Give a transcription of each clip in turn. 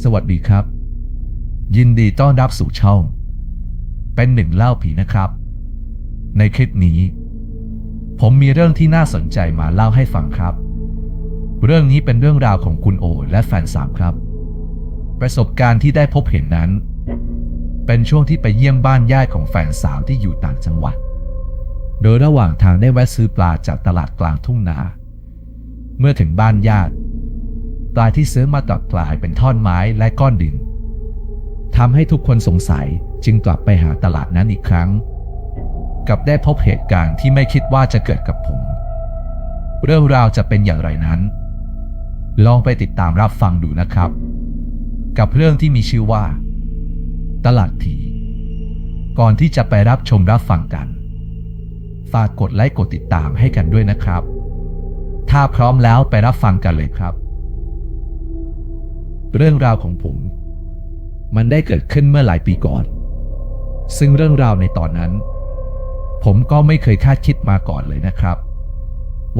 สวัสดีครับ ยินดีต้อนรับสู่ช่อง เป็นหนึ่งเล่าผีนะครับ ในคลิปนี้ ผมมีเรื่องที่น่าสนใจมาเล่าให้ฟังครับ เรื่องนี้เป็นเรื่องราวของคุณโอ และแฟนสามครับ ประสบการณ์ที่ได้พบเห็นนั้น เป็นช่วงที่ไปเยี่ยมบ้านญาติของแฟนสาวที่อยู่ต่างจังหวัด โดยระหว่างทางได้แวะซื้อปลาจากตลาดกลางทุ่งนา เมื่อถึงบ้านญาติ ปลาที่ซื้อมาตัดกลายเป็นท่อนไม้และก้อนดินทำให้ทุกคนสงสัยจึงกลับไปหาตลาดนั้นอีกครั้ง กับได้พบเหตุการณ์ที่ไม่คิดว่าจะเกิดกับผม เรื่องราวจะเป็นอย่างไรนั้น ลองไปติดตามรับฟังดูนะครับ กับเรื่องที่มีชื่อว่า ตลาดผีก่อนที่จะไปรับชมรับฟังกัน ฝากกดไลค์กดติดตามให้กันด้วยนะครับ ถ้าพร้อมแล้วไปรับฟังกันเลยครับ เรื่องราวของผม มันได้เกิดขึ้นเมื่อหลายปีก่อน ซึ่งเรื่องราวในตอนนั้น ผมก็ไม่เคยคาดคิดมาก่อนเลยนะครับ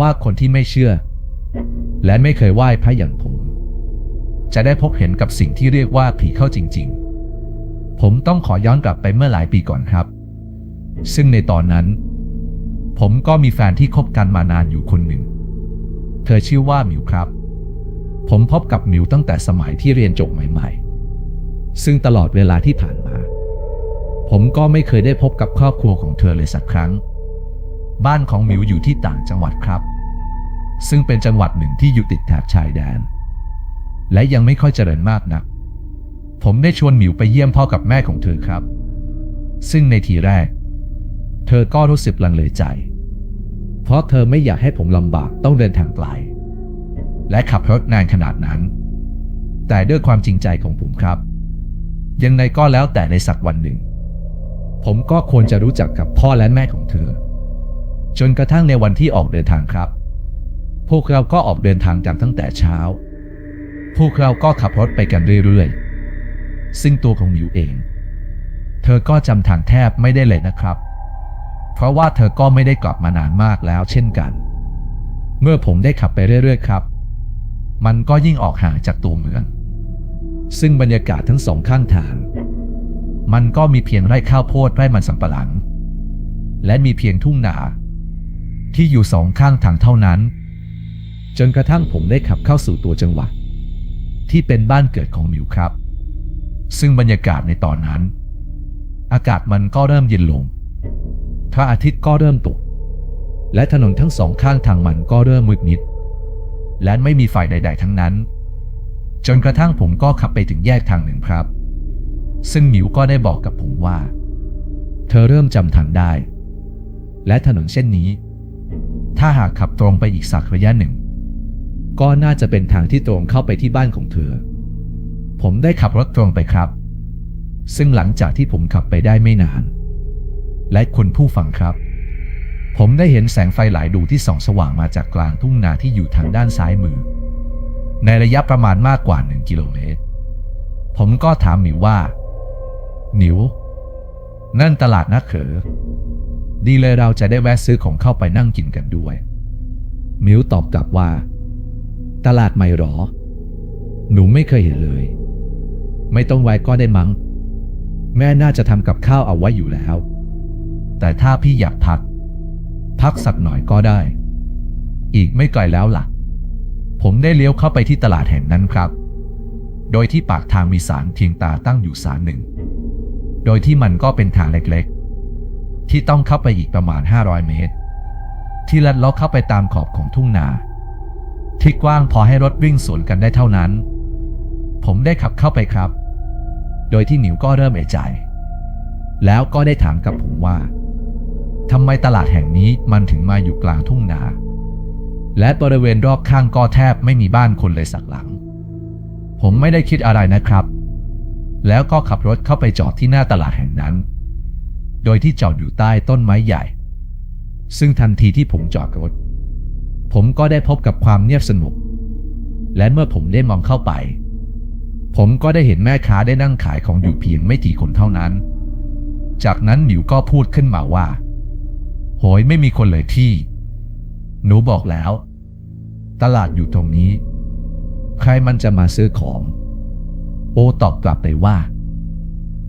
ว่าคนที่ไม่เชื่อ และไม่เคยไหว้พระอย่างผม จะได้พบเห็นกับสิ่งที่เรียกว่าผีเข้าจริง ๆ ผมต้องขอย้อนกลับไปเมื่อหลายปีก่อนครับ ซึ่งในตอนนั้น ผมก็มีแฟนที่คบกันมานานอยู่คนหนึ่ง เธอชื่อว่าหมิวครับ ผมพบกับมิวตั้งแต่สมัยที่เรียนจบใหม่ๆ ซึ่งตลอดเวลาที่ผ่านมา ผมก็ไม่เคยได้พบกับครอบครัวของเธอเลยสักครั้ง บ้านของมิวอยู่ที่ต่างจังหวัดครับ ซึ่งเป็นจังหวัดหนึ่งที่อยู่ติดแถบชายแดน และยังไม่ค่อยเจริญมากนัก ผมได้ชวนมิวไปเยี่ยมพ่อกับแม่ของเธอครับ ซึ่งในทีแรก เธอก็รู้สึกลังเลใจ เพราะเธอไม่อยากให้ผมลำบากต้องเดินทางไกล และขับรถนานขนาดนั้น แต่ด้วยความจริงใจของผมครับ ยังไงก็แล้วแต่ในสักวันหนึ่ง ผมก็ควรจะรู้จักกับพ่อและแม่ของเธอ จนกระทั่งในวันที่ออกเดินทางครับ พวกเราก็ออกเดินทางจากตั้งแต่เช้า พวกเราก็ขับรถไปกันเรื่อยๆ ซึ่งตัวของหมิวเอง เธอก็จำทางแทบไม่ได้เลยนะครับ เพราะว่าเธอก็ไม่ได้กลับมานานมากแล้วเช่นกัน เมื่อผมได้ขับไปเรื่อยๆ ครับ มันก็ยิ่งออกห่างจากตัวเมือง ซึ่งบรรยากาศทั้งสองข้างทาง มันก็มีเพียงไร่ข้าวโพดไร่มันสำปะหลัง และมีเพียงทุ่งนา ที่อยู่สองข้างทางเท่านั้น จนกระทั่งผมได้ขับเข้าสู่ตัวจังหวัด ที่เป็นบ้านเกิดของมิวครับ ซึ่งบรรยากาศในตอนนั้น อากาศมันก็เริ่มเย็นลง พระอาทิตย์ก็เริ่มตกและถนนทั้งสองข้างทางมันก็เริ่มมืดมิด และไม่มีไฟใด ๆ ทั้งนั้น จนกระทั่งผมก็ขับไปถึงแยกทางหนึ่งครับ ซึ่งหมิวก็ได้บอกกับผมว่า เธอเริ่มจำทางได้ และถนนเส้นนี้ ถ้าหากขับตรงไปอีกสักระยะหนึ่ง ก็น่าจะเป็นทางที่ตรงเข้าไปที่บ้านของเธอ ผมได้ขับรถตรงไปครับ ซึ่งหลังจากที่ผมขับไปได้ไม่นาน และคุณผู้ฟังครับ ผมได้เห็นแสงไฟหลายดวงที่ส่องสว่างมาจากกลางทุ่งนาที่อยู่ทางด้านซ้ายมือ ในระยะประมาณมากกว่าหนึ่งกิโลเมตร ผมก็ถามหมิวว่าหมิว นั่นตลาดนักเขอ ดีเลยเราจะได้แวะซื้อของเข้าไปนั่งกินกันด้วยหมิวตอบกลับว่า ตลาดไม่หรอ หนูไม่เคยเห็นเลย ไม่ต้องไว้ก็ได้มั้ง แม่น่าจะทำกับข้าวเอาไว้อยู่แล้ว แต่ถ้าพี่อยากพัก พักสักหน่อยก็ได้ อีกไม่ไกลแล้วล่ะ ผมได้เลี้ยวเข้าไปที่ตลาดแห่งนั้นครับ โดยที่ปากทางมีสารเทียงตาตั้งอยู่สารหนึ่ง โดยที่มันก็เป็นทางเล็กๆ ที่ต้องเข้าไปอีกประมาณ 500 เมตร ที่ลัดเลาะเข้าไปตามขอบของทุ่งนาที่กว้างพอให้รถวิ่งสวนกันได้เท่านั้น ผมได้ขับเข้าไปครับ โดยที่หนิวก็เริ่มเอะใจ แล้วก็ได้ถามกับผมว่า ทำไมตลาดแห่งนี้มันถึงมาอยู่กลางทุ่งนา และบริเวณรอบข้างก็แทบไม่มีบ้านคนเลยสักหลัง ผมไม่ได้คิดอะไรนะครับ แล้วก็ขับรถเข้าไปจอดที่หน้าตลาดแห่งนั้น โดยที่จอดอยู่ใต้ต้นไม้ใหญ่ ซึ่งทันทีที่ผมจอดรถ ผมก็ได้พบกับความเงียบสงบและเมื่อผมได้มองเข้าไป ผมก็ได้เห็นแม่ค้าได้นั่งขายของอยู่เพียงไม่กี่คนเท่านั้น จากนั้นหมิวก็พูดขึ้นมาว่า โหยไม่มีคนเลยที่ หนูบอกแล้ว ตลาดอยู่ตรงนี้ ใครมันจะมาซื้อของ โอตอบกลับไปว่า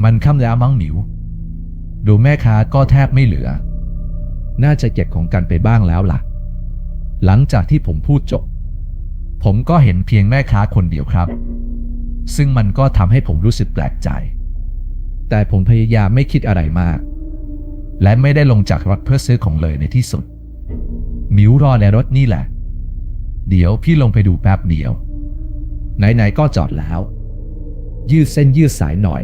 มันค่ำแล้วมั้งหมิว ดูแม่ค้าก็แทบไม่เหลือ น่าจะเก็บของกันไปบ้างแล้วล่ะ หลังจากที่ผมพูดจบ ผมก็เห็นเพียงแม่ค้าคนเดียวครับ ซึ่งมันก็ทำให้ผมรู้สึกแปลกใจ แต่ผมพยายามไม่คิดอะไรมาก และไม่ได้ลงจากรถเพื่อซื้อของเลยในที่สุดหมิวรอในรถนี่แหละ เดี๋ยวพี่ลงไปดูแป๊บเดียว ไหนๆก็จอดแล้ว ยืดเส้นยืดสายหน่อย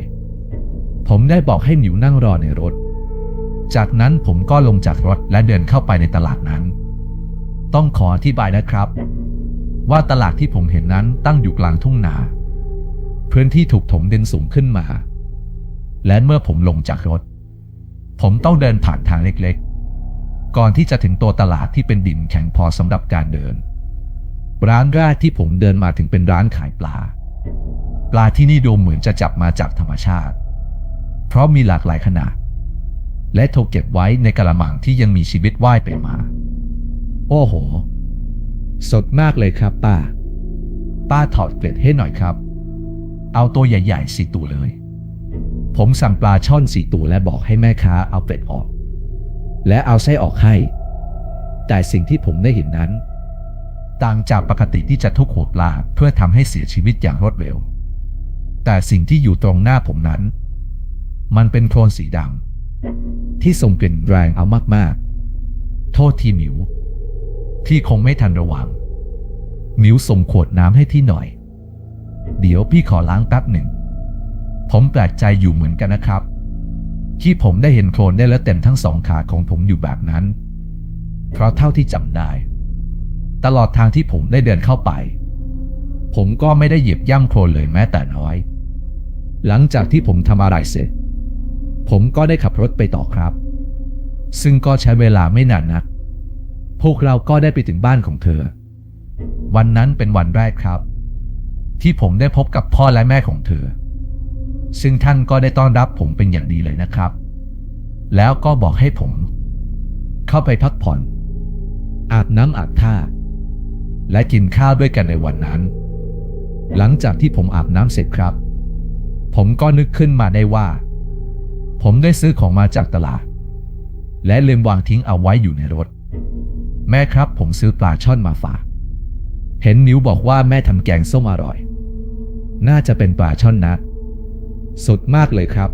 ผมได้บอกให้หมิวนั่งรอในรถ จากนั้นผมก็ลงจากรถและเดินเข้าไปในตลาดนั้น ต้องขออธิบายนะครับ ว่าตลาดที่ผมเห็นนั้นตั้งอยู่กลางทุ่งนา พื้นที่ถูกถมดินสูงขึ้นมา และเมื่อผมลงจากรถ ผมต้องเดินผ่านทางเล็กๆ ก่อนที่จะถึงตัวตลาดที่เป็นดินแข็งพอสำหรับการเดิน ร้านแรกที่ผมเดินมาถึงเป็นร้านขายปลา ปลาที่นี่ดูเหมือนจะจับมาจากธรรมชาติ เพราะมีหลากหลายขนาด และถูกเก็บไว้ในกระมังที่ยังมีชีวิตว่ายไปมา โอ้โห สดมากเลยครับป้า ป้าถอดเกล็ดให้หน่อยครับ เอาตัวใหญ่ๆสี่ตัวเลย ผมสั่งปลาช่อนสี่ตัวและบอกให้แม่ค้าเอาเกล็ดออก และเอาไส้ออกให้ แต่สิ่งที่ผมได้เห็นนั้น ต่างจากปกติที่จะทุกหัวปลาเพื่อทำให้เสียชีวิตอย่างรวดเร็ว แต่สิ่งที่อยู่ตรงหน้าผมนั้น มันเป็นโคลนสีดำที่ส่งกลิ่นแรงเอามากๆ โทษทีหมิว ที่คงไม่ทันระวังหมิวส่งขวดน้ำให้ที่หน่อย เดี๋ยวพี่ขอล้างแป๊บหนึ่ง ผมแปลกใจอยู่เหมือนกันนะครับ ที่ผมได้เห็นโคลนได้แล้วเต็มทั้งสองขาของผมอยู่แบบนั้น เพราะเท่าที่จำได้ ตลอดทางที่ผมได้เดินเข้าไป ผมก็ไม่ได้เหยียบย่ำโคลนเลยแม้แต่น้อย หลังจากที่ผมทำอะไรเสร็จ ผมก็ได้ขับรถไปต่อครับ ซึ่งก็ใช้เวลาไม่นานนัก พวกเราก็ได้ไปถึงบ้านของเธอ วันนั้นเป็นวันแรกครับ ที่ผมได้พบกับพ่อและแม่ของเธอ ซึ่งท่านก็ได้ต้อนรับผมเป็นอย่างดีเลยนะครับ แล้วก็บอกให้ผม เข้าไปพักผ่อน อาบน้ำอาบท่า และกินข้าวด้วยกันในวันนั้น หลังจากที่ผมอาบน้ำเสร็จครับ ผมก็นึกขึ้นมาได้ว่า ผมได้ซื้อของมาจากตลาด และลืมวางทิ้งเอาไว้อยู่ในรถ แม่ครับผมซื้อปลาช่อนมาฝาก เห็นนิ้วบอกว่าแม่ทำแกงส้มอร่อย น่าจะเป็นปลาช่อนนะ สุดมากเลยครับ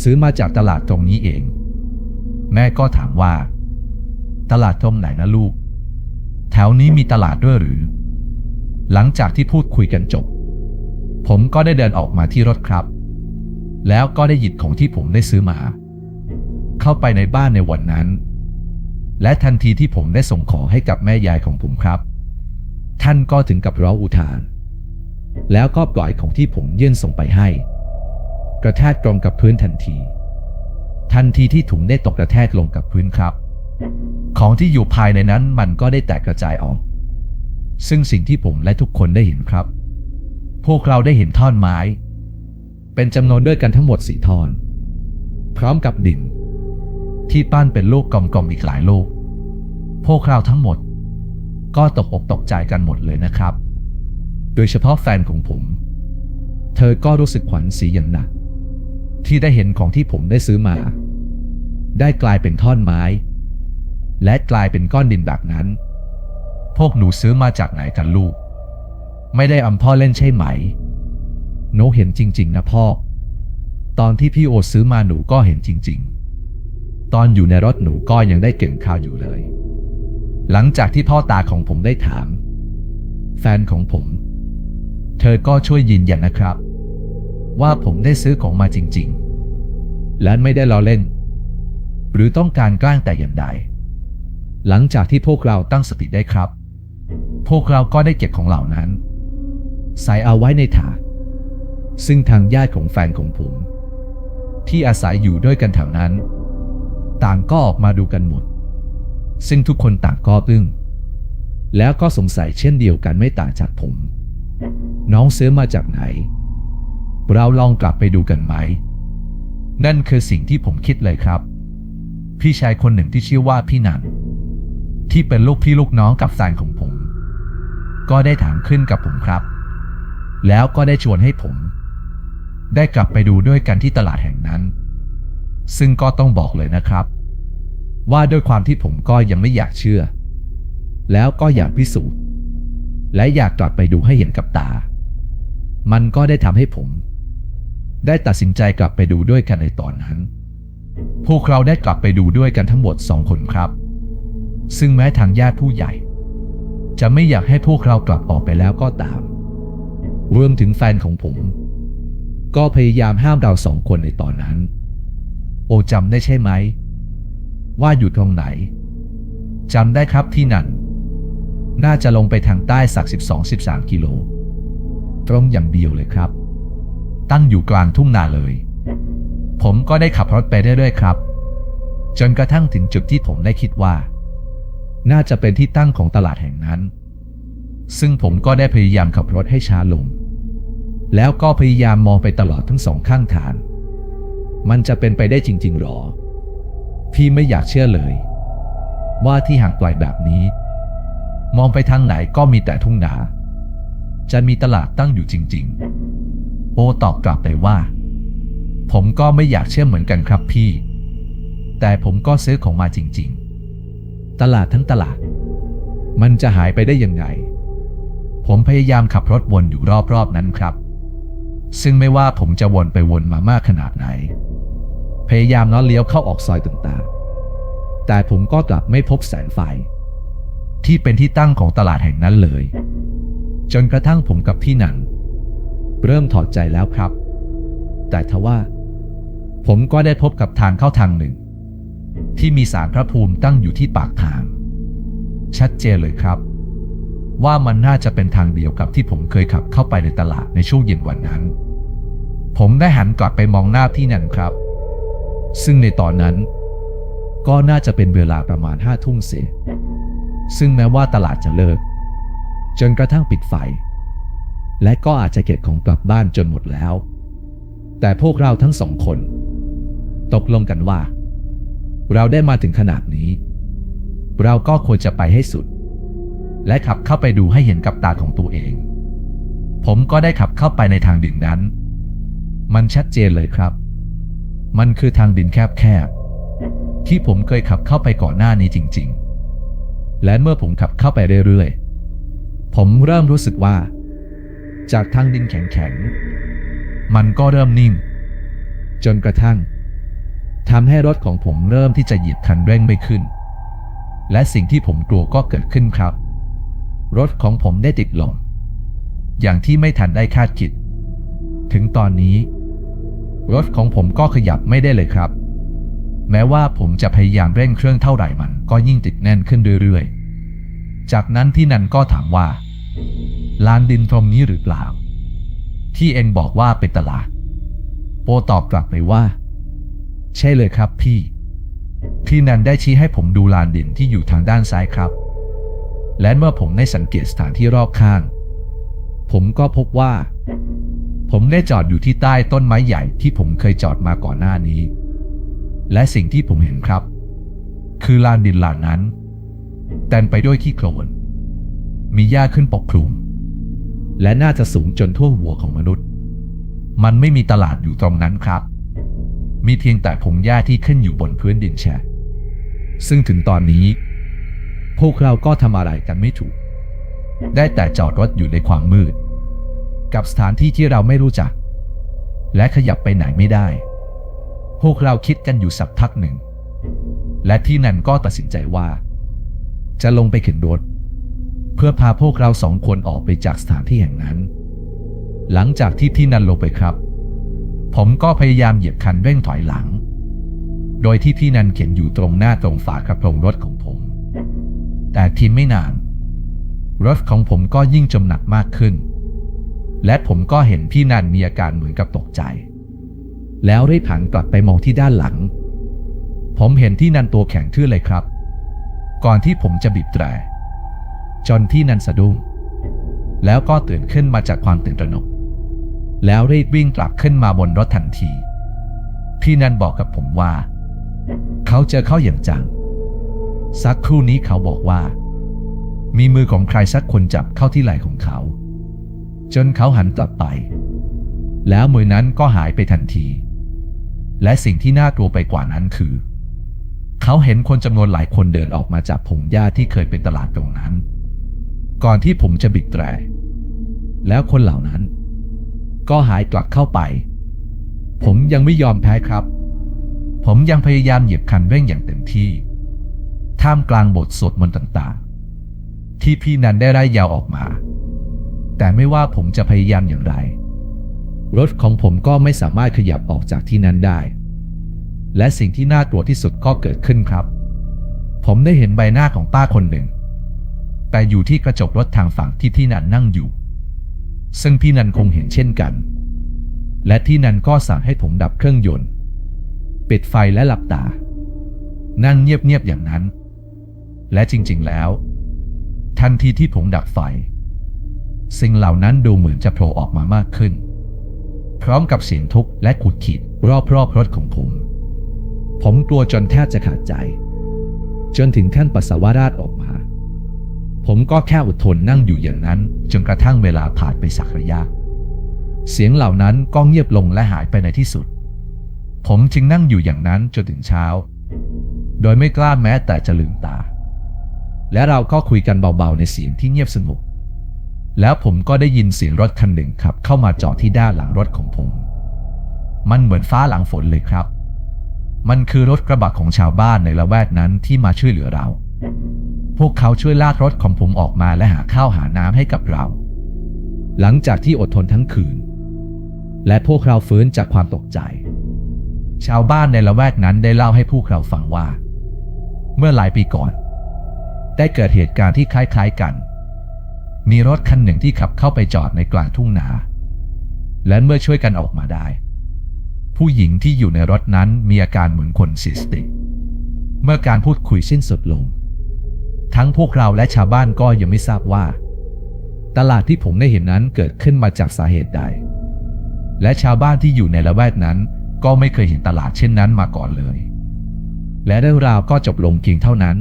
ซื้อมาจากตลาดตรงนี้เอง แม่ก็ถามว่า ตลาดตรงไหนนะลูก แถวนี้มีตลาดด้วยหรือ หลังจากที่พูดคุยกันจบ ผมก็ได้เดินออกมาที่รถครับ แล้วก็ได้หยิบของที่ผมได้ซื้อมา เข้าไปในบ้านในวันนั้น และทันทีที่ผมได้ส่งของให้กับแม่ยายของผมครับ ท่านก็ถึงกับร้องอุทาน แล้วก็ปล่อยของที่ผมยื่นส่งไปให้ กระแทกตรงกับพื้นทันที ทันทีที่ถุงได้ตกกระแทกลงกับพื้นครับ ของที่อยู่ภายในนั้นมันก็ได้แตกกระจายออก ซึ่งสิ่งที่ผมและทุกคนได้เห็นครับ พวกเราได้เห็นท่อนไม้ เป็นจำนวนด้วยกันทั้งหมดสี่ท่อน พร้อมกับดินที่ปั้นเป็นลูกกลมๆอีกหลายลูก พวกเราทั้งหมด ก็ตกอกตกใจกันหมดเลยนะครับ โดยเฉพาะแฟนของผม เธอก็รู้สึกขวัญเสียอย่างหนัก ที่ได้เห็นของที่ผมได้ซื้อมา ได้กลายเป็นท่อนไม้ และกลายเป็นก้อนดินแบบนั้น พวกหนูซื้อมาจากไหนกันลูก ไม่ได้อำพ่อเล่นใช่ไหม หนูเห็นจริง ๆ นะพ่อ ตอนที่พี่โอซื้อมาหนูก็เห็นจริง ๆ ตอนอยู่ในรถหนูก็ยังได้เก่งข่าวอยู่เลย หลังจากที่พ่อตาของผมได้ถาม แฟนของผม เธอก็ช่วยยืนยันนะครับ ว่าผมได้ซื้อของมาจริง ๆ และไม่ได้ล้อเล่น หรือต้องการแกล้งแต่อย่างใด หลังจากที่พวกเราตั้งสติได้ครับ พวกเราก็ได้เก็บของเหล่านั้น ใส่เอาไว้ในถาดซึ่งทางญาติของแฟนของผม ที่อาศัยอยู่ด้วยกันแถวนั้น ต่างก็ออกมาดูกันหมด ซึ่งทุกคนต่างก็อึ้ง แล้วก็สงสัยเช่นเดียวกันไม่ต่างจากผม น้องซื้อมาจากไหน เราลองกลับไปดูกันไหม นั่นคือสิ่งที่ผมคิดเลยครับ พี่ชายคนหนึ่งที่ชื่อว่าพี่นันที่เป็นลูกพี่ลูกน้องกับแฟนของผม ก็ได้ถามขึ้นกับผมครับ แล้วก็ได้ชวนให้ผม ได้กลับไปดูด้วยกันที่ตลาดแห่งนั้น ซึ่งก็ต้องบอกเลยนะครับ ว่าด้วยความที่ผมก็ยังไม่อยากเชื่อ แล้วก็อยากพิสูจน์ และอยากกลับไปดูให้เห็นกับตา มันก็ได้ทำให้ผม ได้ตัดสินใจกลับไปดูด้วยกันในตอนนั้น พวกเราได้กลับไปดูด้วยกันทั้งหมดสองคนครับ ซึ่งแม้ทางญาติผู้ใหญ่ จะไม่อยากให้พวกเรากลับออกไปแล้วก็ตามรวมถึงแฟนของผม ก็พยายามห้ามเราสองคนในตอนนั้น โอจำได้ใช่ไหม ว่าอยู่ตรงไหนจำได้ครับที่นั่น น่าจะลงไปทางใต้สัก 12-13 กิโล ตรงอย่างเดียวเลยครับ ตั้งอยู่กลางทุ่งนาเลย ผมก็ได้ขับรถไปเรื่อยๆครับ จนกระทั่งถึงจุดที่ผมได้คิดว่า น่าจะเป็นที่ตั้งของตลาดแห่งนั้น ซึ่งผมก็ได้พยายามขับรถให้ช้าลง แล้วก็พยายามมองไปตลอดทั้งสองข้างทาง มันจะเป็นไปได้จริง ๆหรอ พี่ไม่อยากเชื่อเลย ว่าที่ห่างไกลแบบนี้ มองไปทางไหนก็มีแต่ทุ่งนาจะมีตลาดตั้งอยู่จริง ๆ โอตอบกลับไปว่า ผมก็ไม่อยากเชื่อเหมือนกันครับพี่ แต่ผมก็ซื้อของมาจริง ๆ ตลาดทั้งตลาด มันจะหายไปได้ยังไง ผมพยายามขับรถวนอยู่รอบๆนั้นครับ ซึ่งไม่ว่าผมจะวนไปวนมามากขนาดไหน พยายามน้อเลี้ยวเข้าออกซอยต่างๆ แต่ผมก็กลับไม่พบแสงไฟ ที่เป็นที่ตั้งของตลาดแห่งนั้นเลย จนกระทั่งผมกับพี่หนัน เริ่มถอดใจแล้วครับ แต่ทว่า ผมก็ได้พบกับทางเข้าทางหนึ่ง ที่มีสารพระภูมิตั้งอยู่ที่ปากทาง ชัดเจนเลยครับ ว่ามันน่าจะเป็นทางเดียวกับที่ผมเคยขับเข้าไปในตลาดในช่วงเย็นวันนั้น ผมได้หันกลับไปมองหน้าพี่นันครับ ซึ่งในตอนนั้น ก็น่าจะเป็นเวลาประมาณห้าทุ่มเศษซึ่งแม้ว่าตลาดจะเลิก จนกระทั่งปิดไฟ และก็อาจจะเก็บของกลับบ้านจนหมดแล้ว แต่พวกเราทั้งสองคน ตกลงกันว่า เราได้มาถึงขนาดนี้ เราก็ควรจะไปให้สุด และขับเข้าไปดูให้เห็นกับตาของตัวเอง ผมก็ได้ขับเข้าไปในทางดินนั้น มันชัดเจนเลยครับ มันคือทางดินแคบๆที่ผมเคยขับเข้าไปก่อนหน้านี้จริง ๆ และเมื่อผมขับเข้าไปเรื่อยๆผมเริ่มรู้สึกว่า จากทางดินแข็งๆ มันก็เริ่มนิ่ง จนกระทั่งทำให้รถของผมเริ่มที่จะเหยียบคันเร่งไม่ขึ้น และสิ่งที่ผมกลัวก็เกิดขึ้นครับ รถของผมได้ติดลม อย่างที่ไม่ทันได้คาดคิด ถึงตอนนี้ รถของผมก็ขยับไม่ได้เลยครับ แม้ว่าผมจะพยายามเร่งเครื่องเท่าไหร่มันก็ยิ่งติดแน่นขึ้นเรื่อยๆ จากนั้นที่นันก็ถามว่า ลานดินตรงนี้หรือเปล่า ที่เองบอกว่าเป็นตลาด โปตอบกลับไปว่า ใช่เลยครับพี่ พี่นันได้ชี้ให้ผมดูลานดินที่อยู่ทางด้านซ้ายครับ และเมื่อผมได้สังเกตสถานที่รอบข้าง ผมก็พบว่า ผมได้จอดอยู่ที่ใต้ต้นไม้ใหญ่ที่ผมเคยจอดมาก่อนหน้านี้ และสิ่งที่ผมเห็นครับ คือลานดินลานนั้นเต็มไปด้วยขี้โคลน มีหญ้าขึ้นปกคลุม และน่าจะสูงจนทั่วหัวของมนุษย์ มันไม่มีตลาดอยู่ตรงนั้นครับ มีเพียงแต่พงหญ้าที่ขึ้นอยู่บนพื้นดินแฉะซึ่งถึงตอนนี้ พวกเราก็ทำอะไรกันไม่ถูก ได้แต่จอดรถอยู่ในความมืด กับสถานที่ที่เราไม่รู้จัก และขยับไปไหนไม่ได้ พวกเราคิดกันอยู่สักพักหนึ่ง และที่นั่นก็ตัดสินใจว่า จะลงไปขึ้นรถ เพื่อพาพวกเราสองคนออกไปจากสถานที่แห่งนั้น หลังจากที่ที่นันลงไปครับ ผมก็พยายามเหยียบคันเร่งถอยหลัง โดยที่พี่นันเข็นอยู่ตรงหน้าตรงฝากระโปรงรถของผม แต่ทีไม่นาน รถของผมก็ยิ่งจมหนักมากขึ้น และผมก็เห็นพี่นันมีอาการเหมือนกับตกใจ แล้วรีบหันกลับไปมองที่ด้านหลัง ผมเห็นที่นันตัวแข็งทื่อเลยครับ ก่อนที่ผมจะบีบแตร จนที่นันสะดุ้งแล้วก็ตื่นขึ้นมาจากความตื่นตระหนก แล้วรีบวิ่งกลับขึ้นมาบนรถทันที พี่นันบอกกับผมว่า เขาเจอเข้าอย่างจัง สักครู่นี้เขาบอกว่า มีมือของใครสักคนจับเข้าที่ไหล่ของเขา จนเขาหันกลับไป แล้วมือนั้นก็หายไปทันที และสิ่งที่น่ากลัวไปกว่านั้นคือ เขาเห็นคนจำนวนหลายคนเดินออกมาจากพงหญ้าที่เคยเป็นตลาดตรงนั้น ก่อนที่ผมจะบิดแตรแล้วคนเหล่านั้น ก็หายกลับเข้าไป ผมยังไม่ยอมแพ้ครับ ผมยังพยายามเหยียบคันเร่งอย่างเต็มที่ ท่ามกลางบทสวดมนต์ต่างๆ ที่พี่นันได้ไล่ยาวออกมา แต่ไม่ว่าผมจะพยายามอย่างไร รถของผมก็ไม่สามารถขยับออกจากที่นั้นได้ และสิ่งที่น่ากลัวที่สุดก็เกิดขึ้นครับ ผมได้เห็นใบหน้าของป้าคนหนึ่ง แต่อยู่ที่กระจกรถทางฝั่งที่พี่นันนั่งอยู่ ซึ่งพี่นันคงเห็นเช่นกัน และที่นันก็สั่งให้ผมดับเครื่องยนต์ ปิดไฟและหลับตา นั่งเงียบๆอย่างนั้น และจริงๆแล้ว ทันทีที่ผมดับไฟ สิ่งเหล่านั้นดูเหมือนจะโผล่ออกมามากขึ้น พร้อมกับเสียงทุบและขุดขีดรอบๆรถของผม ผมกลัวจนแทบจะขาดใจ จนถึงขั้นปัสสาวะราดออกมา ผมก็แค่อดทนนั่งอยู่อย่างนั้น จนกระทั่งเวลาผ่านไปสักระยะ เสียงเหล่านั้นก็เงียบลงและหายไปในที่สุด ผมจึงนั่งอยู่อย่างนั้นจนถึงเช้า โดยไม่กล้าแม้แต่จะลืมตา และเราก็คุยกันเบาๆในเสียงที่เงียบสงบแล้วผมก็ได้ยินเสียงรถคันหนึ่งขับ เข้ามาจอดที่ด้านหลังรถของผม มันเหมือนฟ้าหลังฝนเลยครับ มันคือรถกระบะของชาวบ้านในละแวกนั้นที่มาช่วยเหลือเรา วกเขาช่วยลากรถของผมออกมาและหาข้าวหาน้ำให้กับเรา หลังจากที่อดทนทั้งคืน และพวกเราฟื้นจากความตกใจ ชาวบ้านในละแวกนั้นได้เล่าให้พวกเราฟังว่า เมื่อหลายปีก่อน ได้เกิดเหตุการณ์ที่คล้ายๆกัน มีรถคันหนึ่งที่ขับเข้าไปจอดในกลางทุ่งนา และเมื่อช่วยกันออกมาได้ ผู้หญิงที่อยู่ในรถนั้นมีอาการเหมือนคนเสียสติ เมื่อการพูดคุยสิ้นสุดลง ทั้งพวกเราและชาวบ้านก็ยังไม่ทราบว่า ตลาดที่ผมได้เห็นนั้นเกิดขึ้นมาจากสาเหตุใด และชาวบ้านที่อยู่ในละแวกนั้น ก็ไม่เคยเห็นตลาดเช่นนั้นมาก่อนเลย และเรื่องราวก็จบลงเพียงเท่านั้น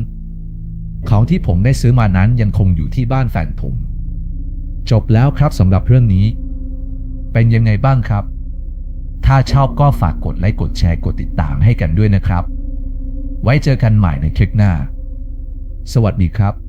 ของที่ผมได้ซื้อมานั้นยังคงอยู่ที่บ้านแฟนผม จบแล้วครับสำหรับเรื่องนี้ เป็นยังไงบ้างครับ ถ้าชอบก็ฝากกดไลค์กดแชร์กดติดตามให้กันด้วยนะครับ ไว้เจอกันใหม่ในคลิปหน้า สวัสดีครับ